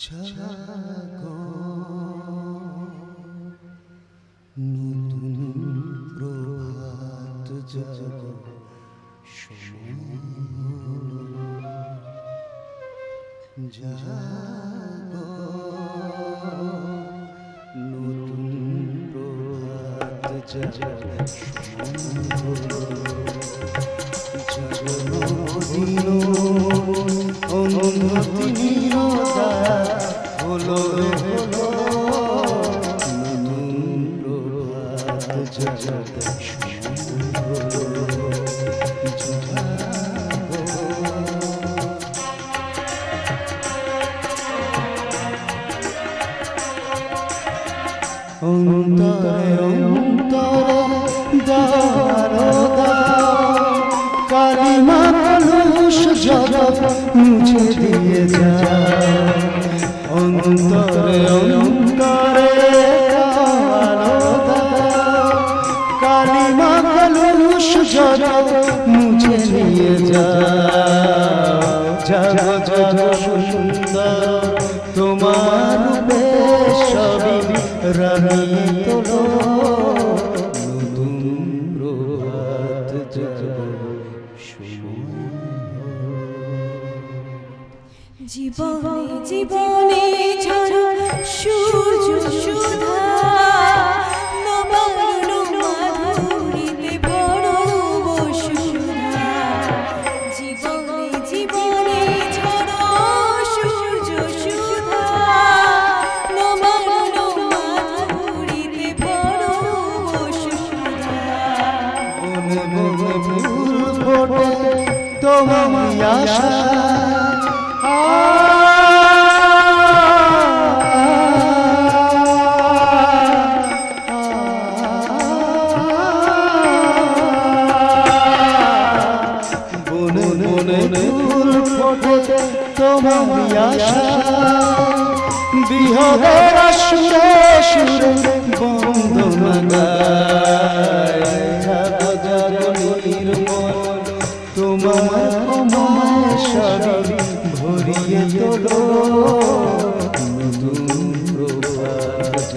জাগো নতুন প্রভাত জাগো জাগো নতুন প্রভাত জাগো জগমদিন অনুমতির হলো অন্তরে অন্তরে দারদা মুছে দিয়ে যা জাগো জাগো সুন্দর, তোমার সবই রানী তোলো। নতুন জীবনে জীবনে ঝরা সূর্য সুধা তোমার আশা। তোমার আশা বিহদের সুরে সুরে বন্দনা গায় জাগো জাগো নির্মল তোমার তোমার সবই ভরিয়ে তোলো নতুন প্রভাত